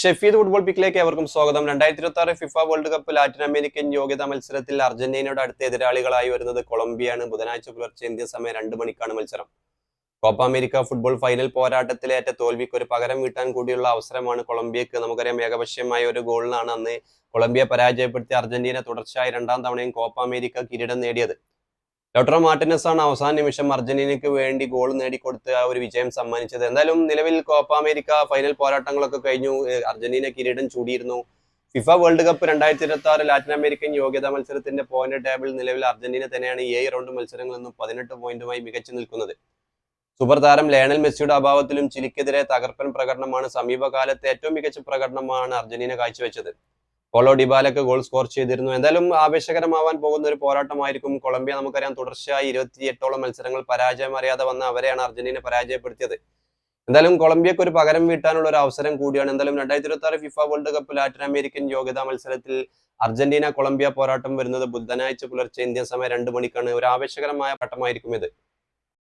Shefeed football പിക്കിലേക്ക് ഏവർക്കും സ്വാഗതം. രണ്ടായിരത്തി ഇരുപത്തി ആറ് FIFA world cup Latin American യോഗ്യതാ മത്സരത്തിൽ അർജന്റീനയുടെ അടുത്ത എതിരാളികളായി വരുന്നത് കൊളംബിയാണ്. ബുധനാഴ്ച പുലർച്ചെ ഇന്ത്യ സമയം രണ്ട് മണിക്കാണ് മത്സരം. കോപ്പ അമേരിക്ക ഫുട്ബോൾ ഫൈനൽ പോരാട്ടത്തിലേറ്റ തോൽവിക്ക് ഒരു പകരം വീട്ടാൻ കൂടിയുള്ള അവസരമാണ് കൊളംബിയക്ക്. നമുക്കറിയാം ഏകപക്ഷീയമായ ഒരു ഗോളിനാണ് അന്ന് കൊളംബിയ പരാജയപ്പെടുത്തി അർജന്റീന തുടർച്ചയായി രണ്ടാം തവണയും കോപ്പ അമേരിക്ക കിരീടം നേടിയത്. ലോട്ടറോ മാർട്ടിനസ് ആണ് അവസാന നിമിഷം അർജന്റീനയ്ക്ക് വേണ്ടി ഗോൾ നേടിക്കൊടുത്ത് ആ ഒരു വിജയം സമ്മാനിച്ചത്. എന്തായാലും നിലവിൽ കോപ്പ അമേരിക്ക ഫൈനൽ പോരാട്ടങ്ങളൊക്കെ കഴിഞ്ഞു. അർജന്റീന കിരീടം ചൂടിയിരുന്നു. ഫിഫ വേൾഡ് കപ്പ് രണ്ടായിരത്തി ഇരുപത്തി ആറ് ലാറ്റിൻ അമേരിക്കൻ യോഗ്യതാ മത്സരത്തിന്റെ പോയിന്റ് ടേബിൾ നിലവിൽ അർജന്റീന തന്നെയാണ് ഏഴ് റൗണ്ട് മത്സരങ്ങളിൽ നിന്നും പതിനെട്ട് പോയിന്റുമായി മികച്ചു നിൽക്കുന്നത്. സൂപ്പർ താരം ലയണൽ മെസ്സിയുടെ അഭാവത്തിലും ചിലിക്കെതിരെ തകർപ്പൻ പ്രകടനമാണ് സമീപകാലത്തെ ഏറ്റവും മികച്ച പ്രകടനമാണ് അർജന്റീന കാഴ്ചവെച്ചത്. പോളോ ഡിബാലൊക്കെ ഗോൾ സ്കോർ ചെയ്തിരുന്നു. എന്തായാലും ആവേശകരമാവാൻ പോകുന്ന ഒരു പോരാട്ടമായിരിക്കും കൊളംബിയ. നമുക്കറിയാം തുടർച്ചയായി ഇരുപത്തിയെട്ടോളം മത്സരങ്ങൾ പരാജയം അറിയാതെ വന്ന അവരെയാണ് അർജന്റീന പരാജയപ്പെടുത്തിയത്. എന്തായാലും കൊളംബിയക്ക് ഒരു പകരം വീട്ടാനുള്ള ഒരു അവസരം കൂടിയാണ്. എന്തായാലും രണ്ടായിരത്തി ഇരുപത്തി ആറ് FIFA world cup Latin American യോഗ്യതാ മത്സരത്തിൽ അർജന്റീന കൊളംബിയ പോരാട്ടം വരുന്നത് ബുധനാഴ്ച പുലർച്ചെ ഇന്ത്യൻ സമയം രണ്ട് മണിക്കാണ്. ഒരു ആവേശകരമായ പട്ടമായിരിക്കും ഇത്.